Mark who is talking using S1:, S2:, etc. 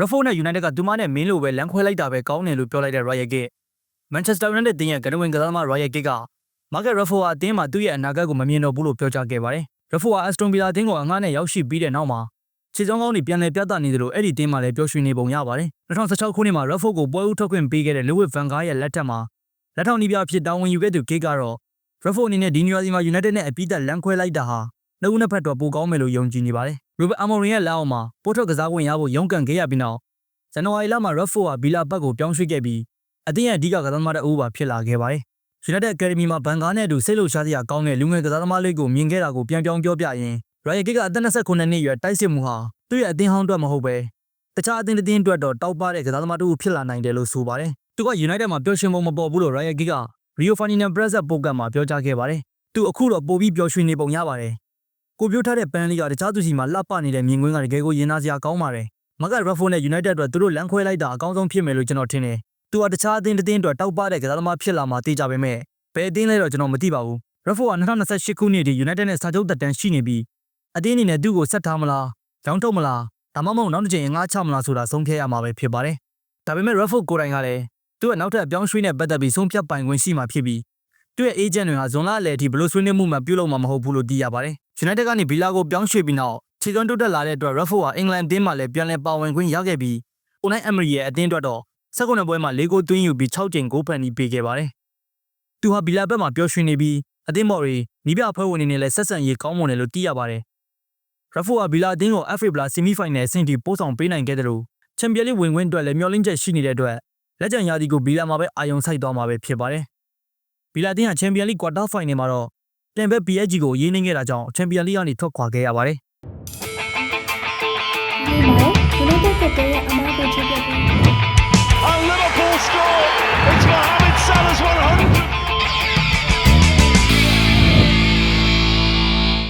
S1: Raffo နဲ့ United ကသူမနဲ့မင်းလိုပဲလမ်းခွဲလိုက်တာပဲကောင်းတယ်လို့ပြောလိုက်တဲ့ Royal Gate Manchester United တင်းရဲ့ကနဝင်ကစားသမား Royal Gate က Market Raffo ဟာအသင်းမှာသူ့ရဲ့အနာဂတ်ကိုမမြင်တော့ဘူးလို့ပြောကြားခဲ့ပါတယ်။ Raffo ဟာ Aston Villa အသင်းကိုအငှားနဲ့ရောက်ရှိပြီးတဲ့နောက်မှာခြေစောင်းကောင်းတွေပြန်လည်ပြသနေသလိုအဲ့ဒီတင်းမှာလည်းပျော်ရွှင်နေပုံရပါတယ်။2016ခုနှစ်မှာ Raffo ကိုပွဲဦးထွက်ခွင့်ပေးခဲ့တဲ့ Louis van Gaal ရဲ့လက်ထက်မှာလက်ထောက်နီးပြအဖြစ်တာဝန်ယူခဲ့သူ Gate ကတော့ Raffo အနေနဲ့ဒီနေရာစီမှာ United နဲ့အပိသက်လမ်းခွဲလိုက်တာဟာနှစ်ဦးနှစ်ဖက်တော့ပိုကောင်းမယ်လို့ယုံကြည်နေပါတယ်။ Ruben Amorim ရဲ့လက်အောက်မှာပို့ထွက်ကစားခွင့်ရဖို့ရုန်းကန်ခဲ့ရပြီးနောက်ဇန်နဝါရီလမှာ Raffo ဟာဘီလာဘတ်ကိုပြောင်းရွှေ့ခဲ့ပြီးအသင်းရဲ့အဓိကကစားသမားတစ်ဦးပါဖြစ်လာခဲ့ပါတယ်။ United Academy မှာဘန်ကားနဲ့အတူစိတ်လှုပ်ရှားစရာကောင်းတဲ့လူငယ်ကစားသမားလေးကိုမြင်ခဲ့တာကိုပြန်ပြောင်းပြောပြရင် Royal Gate ကအသက်29နှစ်အရွယ်တိုက်စစ်မှုဟာသူ့ရဲ့အသင်းဟောင်းအတွက်မဟုတ်ပဲတခြားအသင်းတစ်သင်းအတွက်တော့တောက်ပတဲ့ကစားသမားတစ်ဦးဖြစ်လာနိုင်တယ်လို့ဆိုပါတယ်။သူက United မှာပျော်ရွှင်ပုံမပေါ်ဘူးလို့ Royal Gate က Rio Ferdinand Brazzers ပိုကတ်မှာပြောကြားခဲ့ပါတယ်။သူအခုတော့ပိုပြီးပျော်ရွှင်နေပုံရပါတယ်။ ကိုပြိုးထားတဲ့ပန်းလေးကတခြားသူစီမှာလှပနေတဲ့မြင်ကွင်းကတကယ်ကိုရင်နာစရာကောင်းပါတယ်။မကတ် Raffo နဲ့ United အတွက်သူတို့လမ်းခွဲလိုက်တာအကောင်းဆုံးဖြစ်မယ်လို့ကျွန်တော်ထင်တယ်။သူကတခြားအသင်းတစ်သင်းအတွက်တောက်ပတဲ့ကစားသမားဖြစ်လာမှာသိကြပေမဲ့ဘယ်အသင်းလဲတော့ကျွန်တော်မသိပါဘူး။ Raffo က2028ခုနှစ်ထိ United နဲ့စာချုပ်သက်တမ်းရှိနေပြီးအသင်းအနေနဲ့သူ့ကိုဆက်ထားမလား၊ရောင်းထုတ်မလားဒါမှမဟုတ်နောက်တစ်ချိန်အငှားချမလားဆိုတာဆုံးဖြတ်ရမှာပဲဖြစ်ပါတယ်။ဒါပေမဲ့ Raffo ကိုယ်တိုင်ကလည်းသူ့ရဲ့နောက်ထပ်အပြောင်းရွှေ့နဲ့ပတ်သက်ပြီးဆုံးဖြတ်ပိုင်ခွင့်ရှိမှဖြစ်ပြီးသူ့ရဲ့ agent တွေဟာဇွန်လအလယ်အထိဘယ်လို့ဆွေးနွေးမှုမှပြုလုပ်မှာမဟုတ်ဘူးလို့သိရပါတယ်။ United ကနေဘီလာကိုပြောင်းရွှေ့ပြီးနောက်ခြေစွမ်းတိုးတက်လာတဲ့အတွက် Raffo ဟာအင်္ဂလန်အသင်းမှာလည်းပြန်လည်ပါဝင်ခွင့်ရခဲ့ပြီး Unai Emery ရဲ့အသင်းအတွက်တော့19ပွဲမှာ၄ဂိုးသွင်းယူပြီး6ကြိမ်ဂိုးဖန်တီးပေးခဲ့ပါတယ်။သူဟာဘီလာဘက်မှာပျော်ရွှင်နေပြီးအသင်းမော်ရီနီးပြအဖွဲ့ဝင်တွေနဲ့လည်းဆက်ဆံရေးကောင်းမွန်တယ်လို့သိရပါတယ်။ Raffo ဟာဘီလာအသင်းကို FA Plus Semi Final အဆင့်ထိပို့ဆောင်ပေးနိုင်ခဲ့တယ်လို့ချန်ပီယံလိဝင်ခွင့်အတွက်လည်းမျှော်လင့်ချက်ရှိနေတဲ့အတွက်လက်ကျန်ရာသီကိုဘီလာမှာပဲအာရုံစိုက်သွားမှာပဲဖြစ်ပါတယ်။ဘီလာအသင်းဟာချန်ပီယံလိကွာတာဖိုင်နယ်မှာတော့ ပြန်ပဲ PSG ကိုရေးနှင်းခဲ့တာကြောင့်ချန်ပီယံလိကနေထွက်ခွာခဲ့ရပါတယ်။
S2: ဒီမှာ United ကတည်းကအမားကိုချပြပြီး